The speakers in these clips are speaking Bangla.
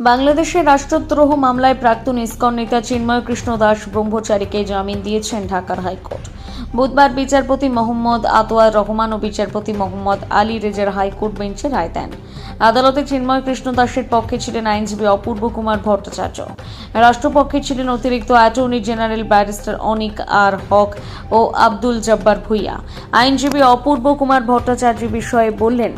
বাংলাদেশের রাষ্ট্রদ্রোহ মামলায় প্রাক্তন ইসকন নেতা চিন্ময় কৃষ্ণ দাস ব্রহ্মচারীকে জামিন দিয়েছেন ঢাকার হাইকোর্ট। বুধবার বিচারপতি মোহাম্মদ আতোয়ার রহমান ও বিচারপতি মোহাম্মদ আলী রেজার হাইকোর্ট বেঞ্চে রায় দেন। আদালতে চিন্ময় কৃষ্ণ দাসের পক্ষে ছিলেন আইনজীবী অপূর্ব কুমার ভট্টাচার্য। রাষ্ট্রপক্ষে ছিলেন অতিরিক্ত attorney general barrister Anik R Haque ও আব্দুল জব্বার ভুইয়া। আইনজীবী অপূর্ব কুমার ভট্টাচার্য বিষয়ে বললেন,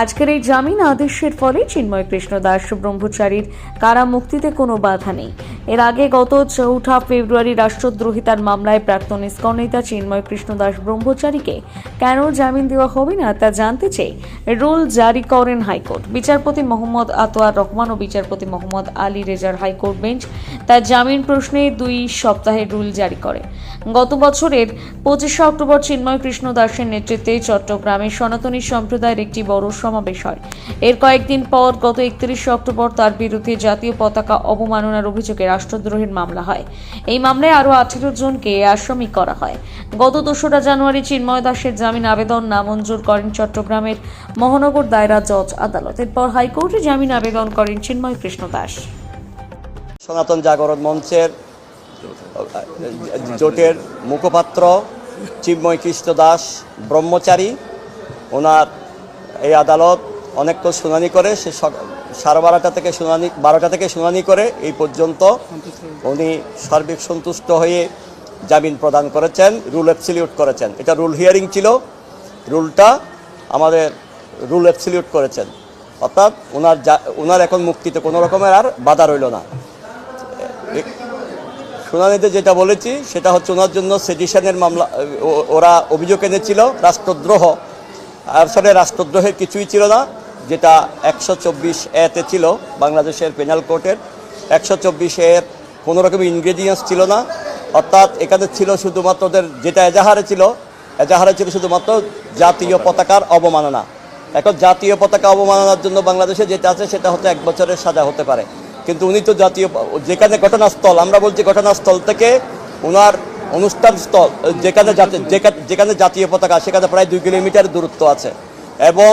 আজকের এই জামিন আদেশের ফলে চিন্ময় কৃষ্ণ দাস ব্রহ্মচারীর কারা মুক্তিতে কোনো বাধা নেই। এর আগে গত চৌঠা ফেব্রুয়ারি রাষ্ট্রদ্রোহিতার মামলায় প্রাক্তন ইস্কন নেতা চিন্ময় কৃষ্ণ দাস ব্রহ্মচারীকে কেন জামিন দেওয়া হবে না তা জানতে চেয়ে রুল জারি করেন হাইকোর্ট। বিচারপতি মোহাম্মদ আতোয়ার রহমান ও বিচারপতি মোহাম্মদ আলী রেজার হাইকোর্ট বেঞ্চ তার জামিন প্রশ্নে দুই সপ্তাহের রুল জারি করে। গত বছরের পঁচিশে অক্টোবর চিন্ময় কৃষ্ণ দাসের নেতৃত্বে চট্টগ্রামে সনাতনী সম্প্রদায়ের একটি বড় সমাবেশ হয়। এর কয়েকদিন পর গত একত্রিশে অক্টোবর তার বিরুদ্ধে জাতীয় পতাকা অবমাননার অভিযোগে রাষ্ট্রদ্রোহের মামলা হয়। এই মামলায় আরও আঠেরো জনকে আসামি করা হয়। গত দোসরা জানুয়ারি চিন্ময় দাসের জামিন আবেদন নামঞ্জুর করেন চট্টগ্রামের মহানগর দায়রা জজ আদালত। এরপর হাইকোর্টে জামিন আবেদন করেন চিন্ময় কৃষ্ণ দাস। সনাতন জাগরণ মঞ্চের জোটের মুখপাত্র চিন্ময় কৃষ্ণ দাস, ব্রহ্মচারী। ওনার এই আদালত অনেকক্ষণ শুনানি করে, সে সাড়ে বারোটা থেকে শুনানি, বারোটা থেকে শুনানি করে, এই পর্যন্ত উনি সার্বিক সন্তুষ্ট হয়ে জামিন প্রদান করেছেন, রুল অ্যাবসিলিউট করেছেন। এটা রুল হিয়ারিং ছিল, রুলটা আমাদের রুল অ্যাবসিলিউট করেছেন। অর্থাৎ ওনার যা ওনার এখন মুক্তিতে কোনো রকমের আর বাধা রইল না। শুনানিতে যেটা বলেছি, সেটা হচ্ছে ওনার জন্য সেডিশনের মামলা ওরা অভিযোগ এনেছিল, রাষ্ট্রদ্রোহ। আসলে রাষ্ট্রদ্রোহের কিছুই ছিল না, যেটা একশো চব্বিশ এতে ছিল, বাংলাদেশের পেনাল কোর্টের একশো চব্বিশ এর কোনো রকম ইনগ্রেডিয়েন্টস ছিল না। অর্থাৎ এখানে ছিল শুধুমাত্র ওদের যেটা এজাহারে ছিল এজাহারে ছিল শুধুমাত্র জাতীয় পতাকার অবমাননা। এখন জাতীয় পতাকা অবমাননার জন্য বাংলাদেশে যেটা আছে, সেটা হচ্ছে এক বছরের সাজা হতে পারে। কিন্তু উনি তো জাতীয়, যেখানে ঘটনাস্থল, আমরা বলছি ঘটনাস্থল থেকে ওনার অনুষ্ঠান স্থল, যেখানে যেখানে জাতীয় পতাকা, সেখানে প্রায় দুই কিলোমিটার দূরত্ব আছে। এবং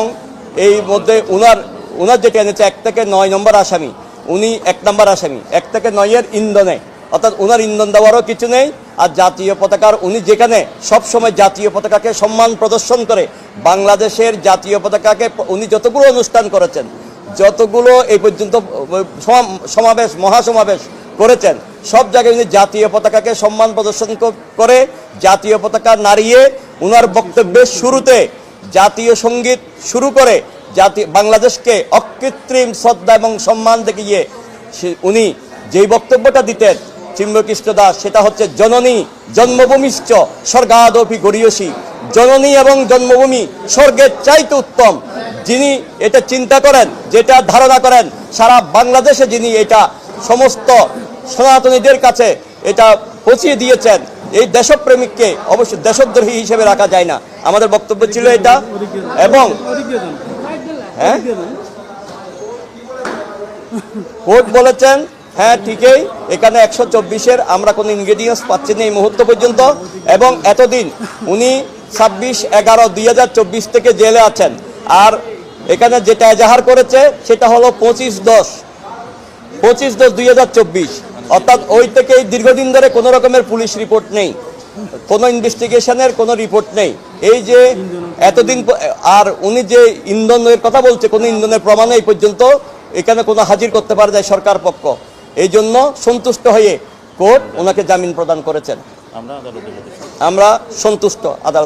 এই মধ্যে ওনার ওনার যেটা এনেছে, এক থেকে নয় নম্বর আসামি, উনি এক নম্বর আসামি, এক থেকে নয়ের ইন্ধনে, অর্থাৎ ওনার ইন্ধন দেওয়ারও কিছু নেই, আর জাতীয় পতাকার উনি যেখানে সবসময় জাতীয় পতাকাকে সম্মান প্রদর্শন করে, বাংলাদেশের জাতীয় পতাকাকে উনি যতগুলো অনুষ্ঠান করেছেন যতগুলো এই পর্যন্ত, সম- সমাবেশ, মহাসমাবেশ করেছেন, সব জায়গায় উনি জাতীয় পতাকাকে সম্মান প্রদর্শন করে জাতীয় পতাকা নাড়িয়ে উনার বক্তব্যের শুরুতে জাতীয় সংগীত শুরু করে জাতি, বাংলাদেশকে অকৃত্রিম শ্রদ্ধা এবং সম্মান দেখিয়ে উনি যেই বক্তব্যটা দিতেন চিম্বকৃষ্ণ দাস, সেটা হচ্ছে জননী জন্মভূমিশ্চ স্বর্গাদপি গড়িয়সী। জননী এবং জন্মভূমি স্বর্গের চাইতে উত্তম। যিনি এটা চিন্তা করেন, যেটা ধারণা করেন, সারা বাংলাদেশে যিনি এটা সমস্ত সনাতনীদের কাছে এটা পৌঁছিয়ে দিয়েছেন, এই দেশপ্রেমিককে অবশ্যই দেশদ্রোহী হিসেবে রাখা যায় না। আমাদের বক্তব্য ছিল এটা। এবং হ্যাঁ? কোর্ট বলেছেন হ্যাঁ ঠিকই, এখানে একশো চব্বিশের আমরা কোনো ইনগ্রেডিয়েন্টস পাচ্ছি না এই মুহূর্ত পর্যন্ত। এবং এতদিন উনি ছাব্বিশ এগারো দুই থেকে জেলে আছেন। আর এখানে যেটা এজাহার করেছে সেটা হলো পঁচিশ দশ। পঁচিশ দশ দুই হাজার চব্বিশ। অর্থাৎ ওই থেকে এই দীর্ঘদিন ধরে কোনো রকমের পুলিশ রিপোর্ট নেই। কোনো ইনভেস্টিগেশনের কোনো রিপোর্ট নেই। এই যে এতদিন আর উনি যে ইন্ধনের কথা বলছে কোনো ইন্ধনের প্রমাণ এই পর্যন্ত এখানে কোনো হাজির করতে পারে যায় সরকার পক্ষ। এই জন্য সন্তুষ্ট হয়ে কোর্ট ওনাকে জামিন প্রদান করেছেন। আমরা সন্তুষ্ট আদালত